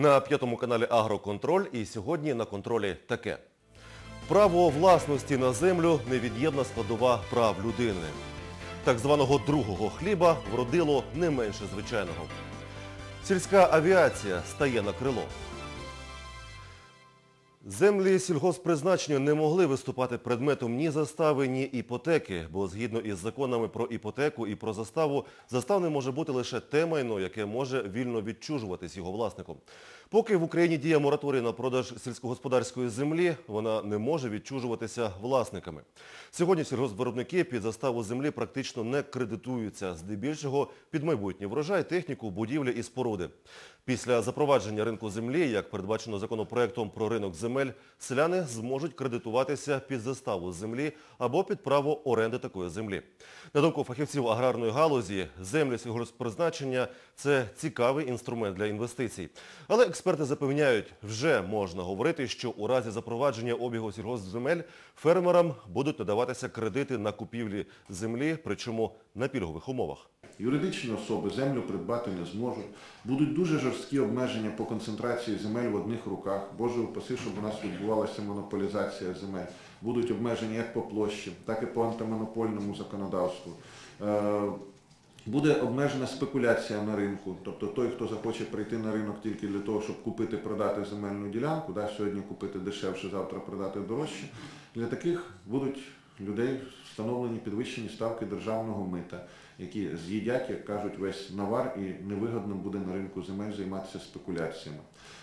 На п'ятому каналі Агроконтроль і сьогодні на контролі таке. Право власності на землю невід'ємна складова прав людини. Так званого другого хліба вродило не менше звичайного. Сільська авіація стає на крило. Землі сільгосппризначення не могли виступати предметом ні застави, ні іпотеки, бо згідно із законами про іпотеку і про заставу, заставним може бути лише те майно, яке може вільно відчужуватись його власником. Поки в Україні діє мораторій на продаж сільськогосподарської землі, вона не може відчужуватися власниками. Сьогодні сільгоспвиробники під заставу землі практично не кредитуються, здебільшого під майбутній врожай, техніку, будівлі і споруди. Після запровадження ринку землі, як передбачено законопроектом про ринок земель, селяни зможуть кредитуватися під заставу землі або під право оренди такої землі. На думку фахівців аграрної галузі, землі сільгосппризначення – це цікавий інструмент для інвестицій. Але експерти запевняють, вже можна говорити, що у разі запровадження обігу сільгоспземель фермерам будуть надаватися кредити на купівлі землі, причому на пільгових умовах. Юридичні особи землю придбати не зможуть. Будуть дуже жорсткі обмеження по концентрації земель в одних руках. Боже упаси, щоб у нас відбувалася монополізація земель. Будуть обмеження як по площі, так і по антимонопольному законодавству. Буде обмежена спекуляція на ринку, тобто той, хто захоче прийти на ринок тільки для того, щоб купити, продати земельну ділянку, да, сьогодні купити дешевше, завтра продати дорожче. Для таких будуть людей встановлені підвищені ставки державного мита, які з'їдять, як кажуть, весь навар і невигодно буде на ринку земель займатися спекуляціями.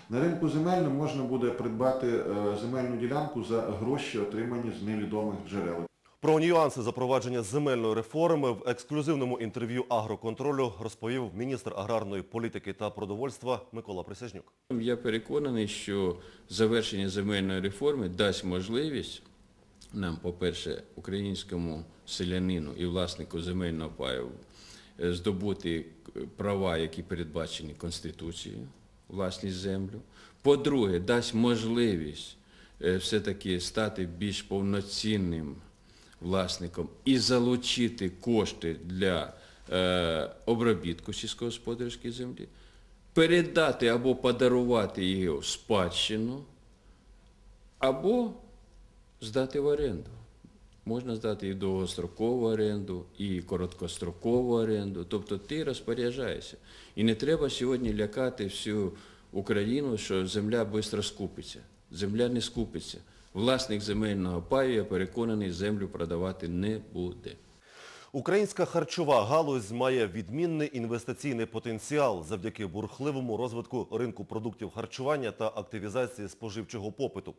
На ринку земельно можна буде придбати е, земельну ділянку за гроші, отримані з невідомих джерел. Про нюанси запровадження земельної реформи в ексклюзивному інтерв'ю агроконтролю розповів міністр аграрної політики та продовольства Микола Присяжнюк. Я переконаний, що завершення земельної реформи дасть можливість нам, по-перше, українському селянину і власнику земельного паю е, здобути права, які передбачені Конституцією, власність землю. По-друге, дасть можливість е, все-таки стати більш повноцінним власником і залучити кошти для е, обробітку сільськогосподарської землі, передати або подарувати її в спадщину, або здати в оренду. Можна здати і довгострокову оренду, і короткострокову оренду. Тобто ти розпоряджаєшся. І не треба сьогодні лякати всю Україну, що земля швидко скупиться. Земля не скупиться. Власник земельного паю, я переконаний, землю продавати не буде. Українська харчова галузь має відмінний інвестиційний потенціал завдяки бурхливому розвитку ринку продуктів харчування та активізації споживчого попиту.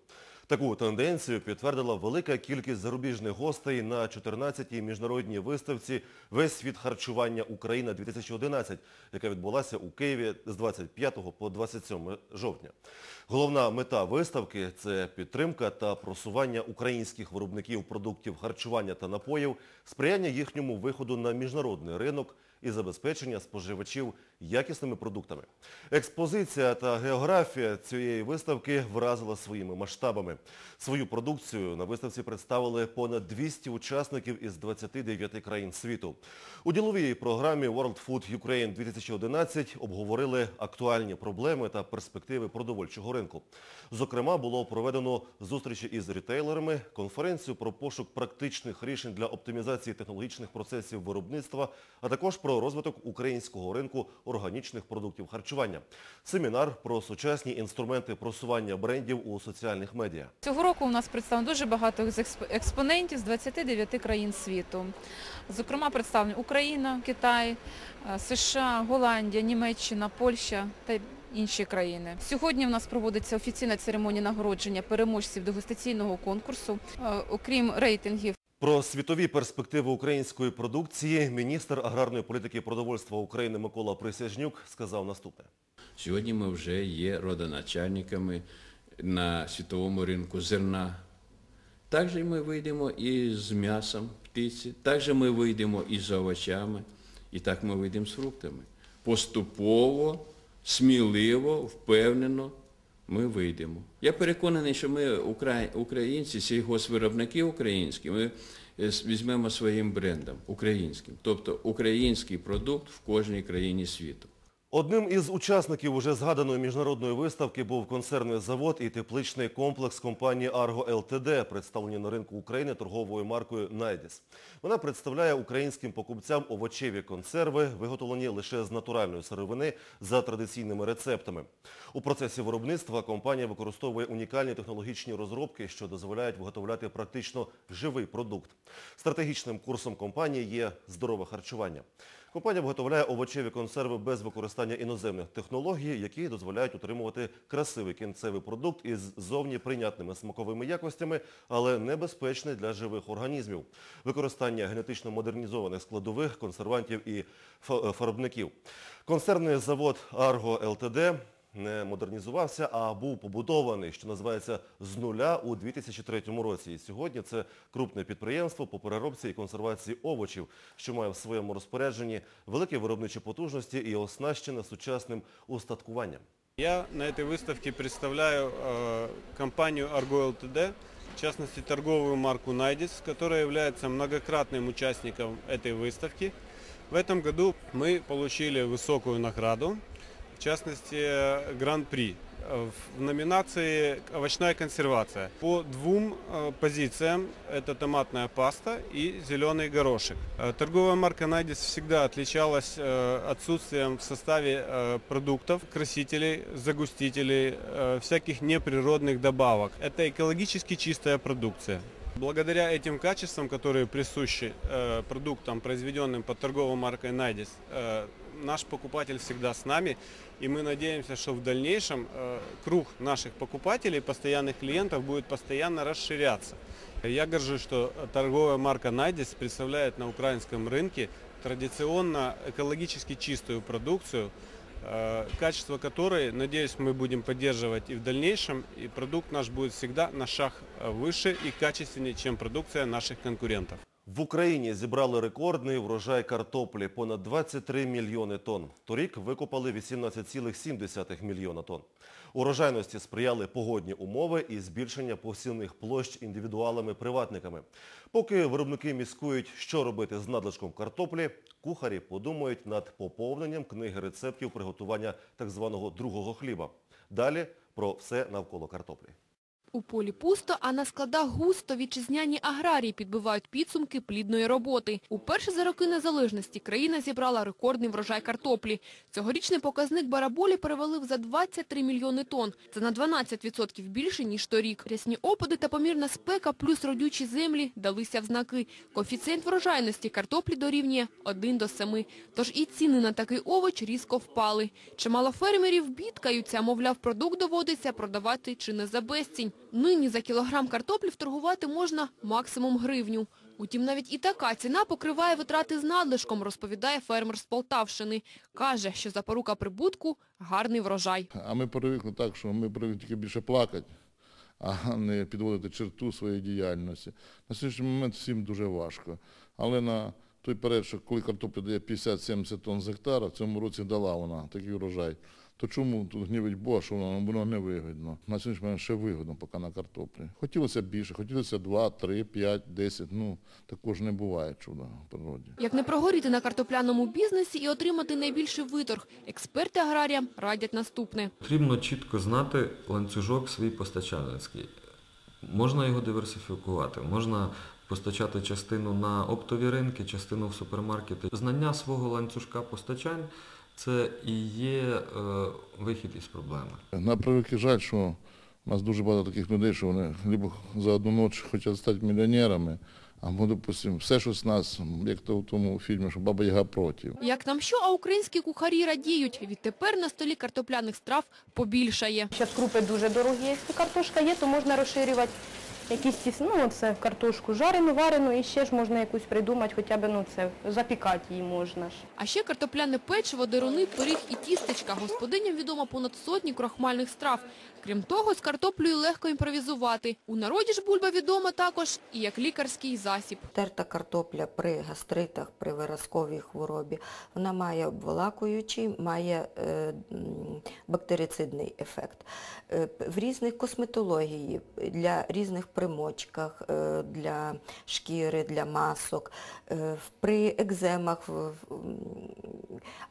Таку тенденцію підтвердила велика кількість зарубіжних гостей на 14-й міжнародній виставці «Весь світ харчування Україна-2011», яка відбулася у Києві з 25 по 27 жовтня. Головна мета виставки – це підтримка та просування українських виробників продуктів харчування та напоїв, сприяння їхньому виходу на міжнародний ринок і забезпечення споживачів якісними продуктами. Експозиція та географія цієї виставки вразила своїми масштабами. Свою продукцію на виставці представили понад 200 учасників із 29 країн світу. У діловій програмі World Food Ukraine 2011 обговорили актуальні проблеми та перспективи продовольчого ринку. Зокрема, було проведено зустрічі із рітейлерами, конференцію про пошук практичних рішень для оптимізації технологічних процесів виробництва, а також про розвиток українського ринку органічних продуктів харчування. Семінар про сучасні інструменти просування брендів у соціальних медіа. Цього року у нас представлено дуже багато експонентів з 29 країн світу. Зокрема, представлені Україна, Китай, е, США, Голландія, Німеччина, Польща та інші країни. Сьогодні в нас проводиться офіційна церемонія нагородження переможців дегустаційного конкурсу. Е, Окрім рейтингів Про світові перспективи української продукції міністр аграрної політики і продовольства України Микола Присяжнюк сказав наступне. Сьогодні ми вже є родоначальниками на світовому ринку зерна. Також ми вийдемо і з м'ясом птиці, також ми вийдемо і з овочами, і так ми вийдемо з фруктами. Поступово, сміливо, впевнено ми вийдемо. Я переконаний, що ми, укра- українці, сільгоспвиробники українські, ми е, візьмемо своїм брендом українським. Тобто український продукт в кожній країні світу. Одним із учасників уже згаданої міжнародної виставки був консервний завод і тепличний комплекс компанії «Арго ЛТД», представлені на ринку України торговою маркою «Найдіс». Вона представляє українським покупцям овочеві консерви, виготовлені лише з натуральної сировини за традиційними рецептами. У процесі виробництва компанія використовує унікальні технологічні розробки, що дозволяють виготовляти практично живий продукт. Стратегічним курсом компанії є здорове харчування. Компанія виготовляє овочеві консерви без використання іноземних технологій, які дозволяють утримувати красивий кінцевий продукт із зовні прийнятними смаковими якостями, але небезпечний для живих організмів. Використання генетично модернізованих складових, консервантів і фарбників. Консервний завод «Арго ЛТД» не модернізувався, а був побудований, що називається, з нуля у 2003 році. І сьогодні це крупне підприємство по переробці і консервації овочів, що має в своєму розпорядженні великі виробничі потужності і оснащене сучасним устаткуванням. Я на этой выставке представляю э, компанию Argo LTD, в частности торговую марку Найдис, которая является многократным участником этой выставки. В этом году мы получили высокую награду, в частности Гран-при в номинации «Овощная консервация». По двум э, позициям это томатная паста и зеленый горошек. Э, Торговая марка Найдис всегда отличалась э, отсутствием в составе продуктов, красителей, загустителей, всяких неприродных добавок. Это экологически чистая продукция. Благодаря этим качествам, которые присущи продуктам, произведенным под торговой маркой Найдис, наш покупатель всегда с нами, и мы надеемся, что в дальнейшем э, круг наших покупателей, постоянных клиентов будет постоянно расширяться. Я горжусь, что торговая марка Найдис представляет на украинском рынке традиционно экологически чистую продукцию, э, качество которой, надеюсь, мы будем поддерживать и в дальнейшем, и продукт наш будет всегда на шаг э, выше и качественнее, чем продукция наших конкурентов. В Україні зібрали рекордний врожай картоплі – понад 23 мільйони тонн. Торік викопали 18,7 мільйона тонн. Урожайності сприяли погодні умови і збільшення посівних площ індивідуалами-приватниками. Поки виробники міскують, що робити з надлишком картоплі, кухарі подумають над поповненням книги рецептів приготування так званого другого хліба. Далі про все навколо картоплі. У полі пусто, а на складах густо вітчизняні аграрії підбивають підсумки плідної роботи. Уперше за роки незалежності країна зібрала рекордний врожай картоплі. Цьогорічний показник бараболі перевалив за 23 мільйони тонн. Це на 12% більше, ніж торік. Рясні опади та помірна спека плюс родючі землі далися в знаки. Коефіцієнт врожайності картоплі дорівнює 1 до 7. Тож і ціни на такий овоч різко впали. Чимало фермерів бідкаються, мовляв, продукт доводиться продавати чи не за безцінь. Нині за кілограм картоплі вторгувати можна максимум гривню. Утім, навіть і така ціна покриває витрати з надлишком, розповідає фермер з Полтавщини. Каже, що запорука прибутку – гарний врожай. А ми привикли так, що ми привикли тільки більше плакати, а не підводити черту своєї діяльності. На сьогоднішній момент всім дуже важко. Але на той період, що коли картопля дає 50-70 тонн з гектара, в цьому році дала вона такий урожай, то чому тут гнівить Бога, що воно, воно не вигідно? На сьогоднішній момент ще вигідно поки на картоплі. Хотілося більше, хотілося 2, 3, 5, 10, ну також не буває чуда в природі. Як не прогоріти на картопляному бізнесі і отримати найбільший виторг, експерти аграріям радять наступне. Потрібно чітко знати ланцюжок свій постачальницький. Можна його диверсифікувати, можна постачати частину на оптові ринки, частину в супермаркети. Знання свого ланцюжка постачань – це і є е, вихід із проблеми. На превеликий жаль, що у нас дуже багато таких людей, що вони либо за одну ніч хочуть стати мільйонерами, або, допустимо, все щось нас, як то в тому фільмі, що Баба Яга проти. Як нам що, а українські кухарі радіють. Відтепер на столі картопляних страв побільшає. Зараз крупи дуже дорогі. Якщо картошка є, то можна розширювати якісь ті, ну, це картошку жарену, варену, і ще ж можна якусь придумати, хоча б ну, це, запікати її можна ж. А ще картопляне печиво, деруни, пиріг і тістечка. Господиням відомо понад сотні крохмальних страв. Крім того, з картоплею легко імпровізувати. У народі ж бульба відома також і як лікарський засіб. Терта картопля при гастритах, при виразковій хворобі, вона має обволакуючий, має е, бактерицидний ефект. Е, в різних косметології, для різних примочках, е, для шкіри, для масок, е, при екземах,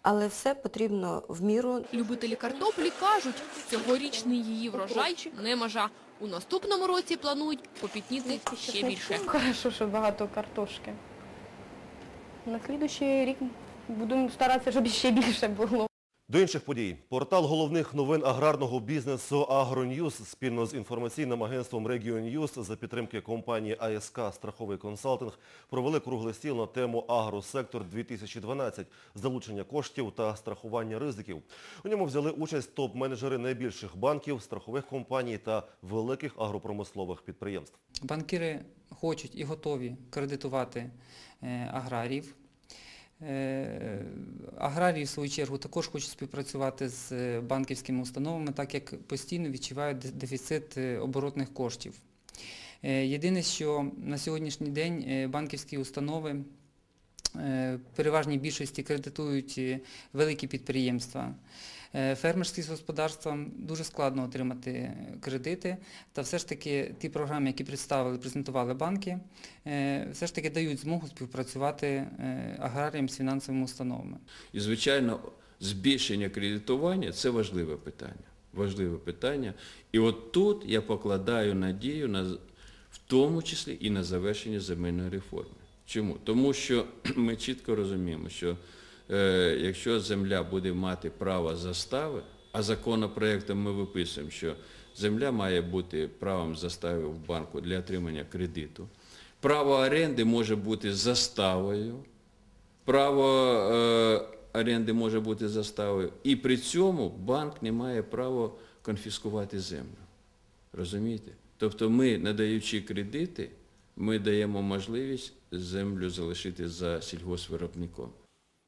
Але все потрібно в міру Любителі картоплі кажуть, цьогорічний її врожай не межа. У наступному році планують попітніти ще більше. Хорошо, що багато картошки. На слідуючий рік будемо старатися, щоб ще більше було. До інших подій. Портал головних новин аграрного бізнесу «Агроньюз» спільно з інформаційним агентством «Регіоньюз» за підтримки компанії АСК «Страховий консалтинг» провели круглий стіл на тему «Агросектор-2012» – залучення коштів та страхування ризиків. У ньому взяли участь топ-менеджери найбільших банків, страхових компаній та великих агропромислових підприємств. Банкіри хочуть і готові кредитувати е, аграріїв. Е, Аграрії, в свою чергу, також хочуть співпрацювати з е, банківськими установами, так як постійно відчувають дефіцит е, оборотних коштів. Е, Єдине, що на сьогоднішній день е, банківські установи е, переважній більшості кредитують е, великі підприємства. Е, Фермерські господарства дуже складно отримати е, кредити, та все ж таки ті програми, які представили, презентували банки, е, все ж таки дають змогу співпрацювати е, аграріям з фінансовими установами. І, звичайно, збільшення кредитування – це важливе питання. Важливе питання. І от тут я покладаю надію на, в тому числі і на завершення земельної реформи. Чому? Тому що ми чітко розуміємо, що е, якщо земля буде мати право застави, а законопроектом ми виписуємо, що земля має бути правом застави в банку для отримання кредиту, право оренди може бути заставою, право е, оренди може бути заставою, і при цьому банк не має права конфіскувати землю. Розумієте? Тобто ми, надаючи кредити, ми даємо можливість землю залишити за сільгоспвиробником.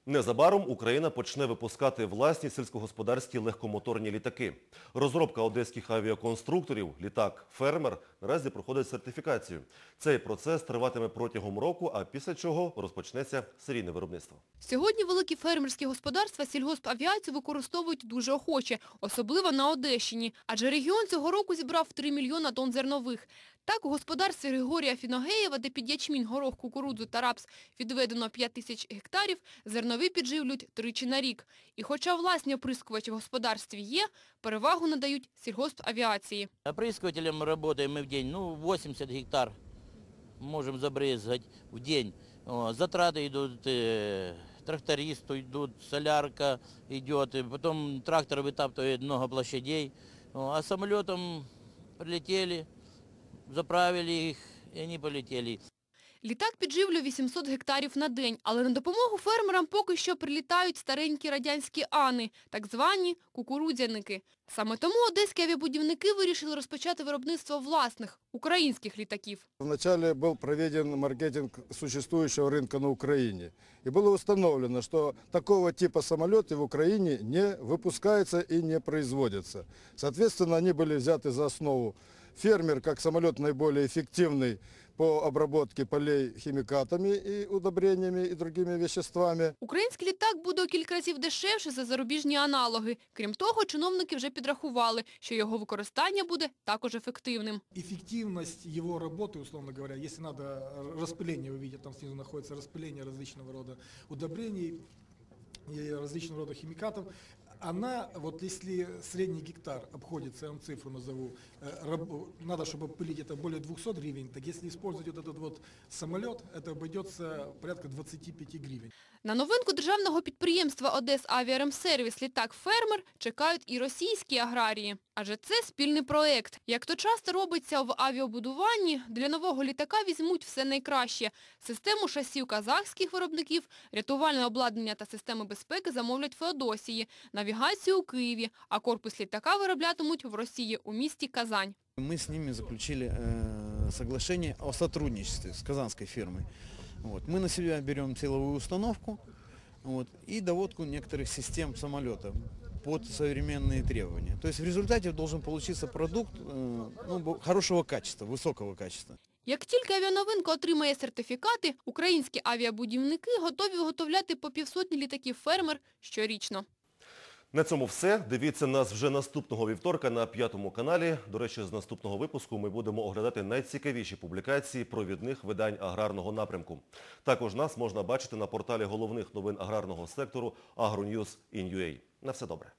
Незабаром Україна почне випускати власні сільськогосподарські легкомоторні літаки. Розробка одеських авіаконструкторів, літак «Фермер» наразі проходить сертифікацію. Цей процес триватиме протягом року, а після чого розпочнеться серійне виробництво. Сьогодні великі фермерські господарства сільгоспавіацію використовують дуже охоче, особливо на Одещині, адже регіон цього року зібрав 3 мільйона тонн зернових. Так, у господарстві Григорія Фіногеєва, де під ячмінь, горох, кукурудзу та рапс відведено 5 тисяч гектарів, зернові підживлюють тричі на рік. І хоча власні оприскувачі в господарстві є, перевагу надають сільгоспавіації. Опрыскивателем работаем мы в день, ну, 80 гектар можем забрызгать в день. О, затраты идут, э, трактористу идут, солярка идет, и потом трактор вытаптывает много площадей. О, а самолетом прилетели, заправили их, и они полетели. Літак підживлює 800 гектарів на день, але на допомогу фермерам поки що прилітають старенькі радянські ани, так звані кукурудзяники. Саме тому одеські авіабудівники вирішили розпочати виробництво власних українських літаків. Вначале был проведен маркетинг существующего рынка на Украине. И было установлено, что такого типа самолеты в Украине не выпускаются и не производятся. Соответственно, они были взяты за основу. Фермер как самолет наиболее эффективный по обработке полей химикатами и удобрениями и другими веществами. Український літак буде у кілька разів дешевше за зарубіжні аналоги. Крім того, чиновники вже підрахували, що його використання буде також ефективним. эффективность его работы, условно говоря, если надо распыление, вы видите, там снизу находится распыление различного рода удобрений и различного рода химикатов, она, вот если средний гектар обходится, я вам цифру назову, э, раб- надо, чтобы пылить это более 200 гривен, так если использовать вот этот вот самолет, это обойдется порядка 25 гривен. На новинку державного підприємства Одес Авіаремсервіс літак «Фермер» чекають і російські аграрії. Адже це спільний проект. Як то часто робиться в авіабудуванні, для нового літака візьмуть все найкраще. Систему шасів казахських виробників, рятувальне обладнання та системи безпеки замовлять в Феодосії, навігацію у Києві, а корпус літака вироблятимуть в Росії у місті Казань. Мы с ними заключили э, соглашение о сотрудничестве с казанской фирмой. Вот. Мы на себя берем силовую установку вот, и доводку некоторых систем самолета под современные требования. То есть в результате должен получиться продукт э, ну, бо- хорошего качества, высокого качества. Як тільки авіановинка отримає сертифікати, українські авіабудівники готові виготовляти по півсотні літаків «Фермер» щорічно. На цьому все. Дивіться нас вже наступного вівторка на п'ятому каналі. До речі, з наступного випуску ми будемо оглядати найцікавіші публікації провідних видань аграрного напрямку. Також нас можна бачити на порталі головних новин аграрного сектору AgroNews.in.ua. На все добре.